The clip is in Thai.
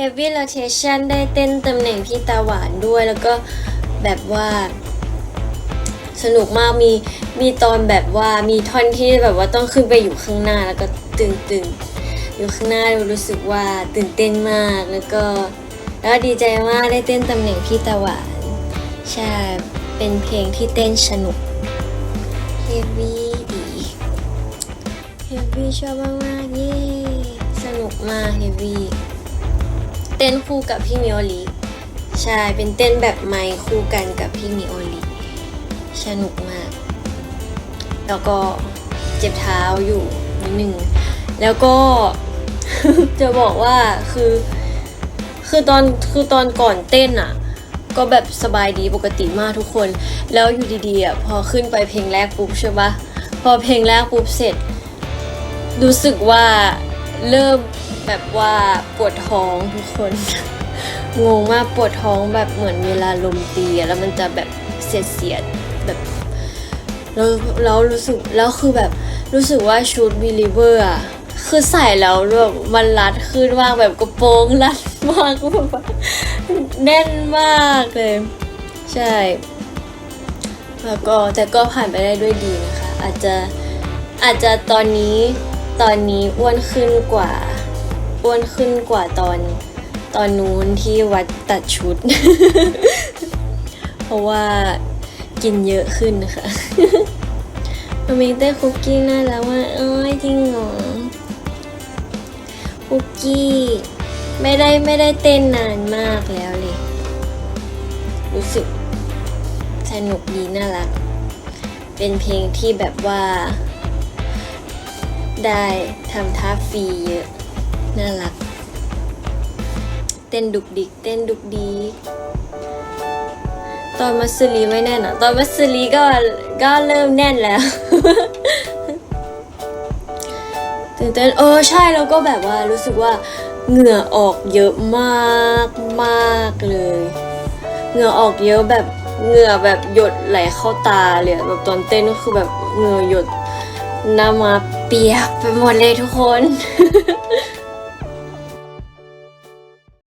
heavy rotation ได้เต้นตำแหน่งพี่ตาหวานด้วย แล้วก็แบบว่า สนุกมากมีมีตอนแบบว่ามีท่อนที่แบบว่าต้องขึ้นไปอยู่ข้างหน้าแล้วก็ตื่นตื่นอยู่ข้างหน้ารู้สึกว่าตื่นเต้นมากแล้วก็แล้วดีใจมากได้เต้นตำแหน่งพี่ตาหวานใช่เป็นเพลงที่เต้นสนุก heavy ดี heavy ชอบมากมากๆเย้สนุกมาก heavy เต้นคู่กับพี่มิโอลิใช่ เป็นเต้นแบบไมค์คู่กันกับพี่มิโอลิสนุกมาก แล้วก็เจ็บเท้าอยู่นิดนึงแล้วก็จะบอกว่าคือ คือตอนคือตอนก่อนเต้นอะ ก็แบบสบายดีปกติมากทุกคน แล้วอยู่ดีๆอะพอขึ้นไปเพลงแรกปุ๊บใช่ปะพอเพลงแรกปุ๊บเสร็จ รู้สึกว่า เริ่มแบบว่าปวดท้องทุกคน งงมากปวดท้องแบบเหมือนเวลาลมตีแล้วมันจะแบบเสียดเสียดแบบแล้วแล้วรู้สึกแล้วคือแบบรู้สึกว่าชุด believer อะคือใส่แล้วแบบมันรัดขึ้นมากแบบกระโปรงรัดมากแบบแน่นมากเลย ใช่แล้วก็แต่ก็ผ่านไปได้ด้วยดีนะคะ อาจจะอาจจะตอนนี้ ตอนนี้อ้วนขึ้นกว่าอ้วนขึ้นกว่าตอนตอนนู้นที่วัดตัดชุด เพราะว่ากินเยอะขึ้นค่ะมันมีเต้คุกกี้น่ารักมากเอ้ยจริงเหรอคุกกี้ไม่ได้ไม่ได้เต้นนานมากแล้วเลย รู้สึกสนุกดีน่ารัก เป็นเพลงที่แบบว่า ได้ทำท่าฟรีเยอะ น่ารัก เต้นดุกดิก เต้นดุกดีกตอนมัสซรีไม่แน่นอะตอนมัสซรีก็ก็เริ่มแน่นแล้วตื่นเต้นเออใช่แล้วก็แบบว่ารู้สึกว่าเหงื่อออกเยอะมากมากเลย เหงื่อออกเยอะแบบเหงื่อแบบหยดไหลเข้าตาเลยแบบตอนเต้นก็คือแบบเหงื่อหยด หน้ามาเปียกไปหมดเลยทุกคน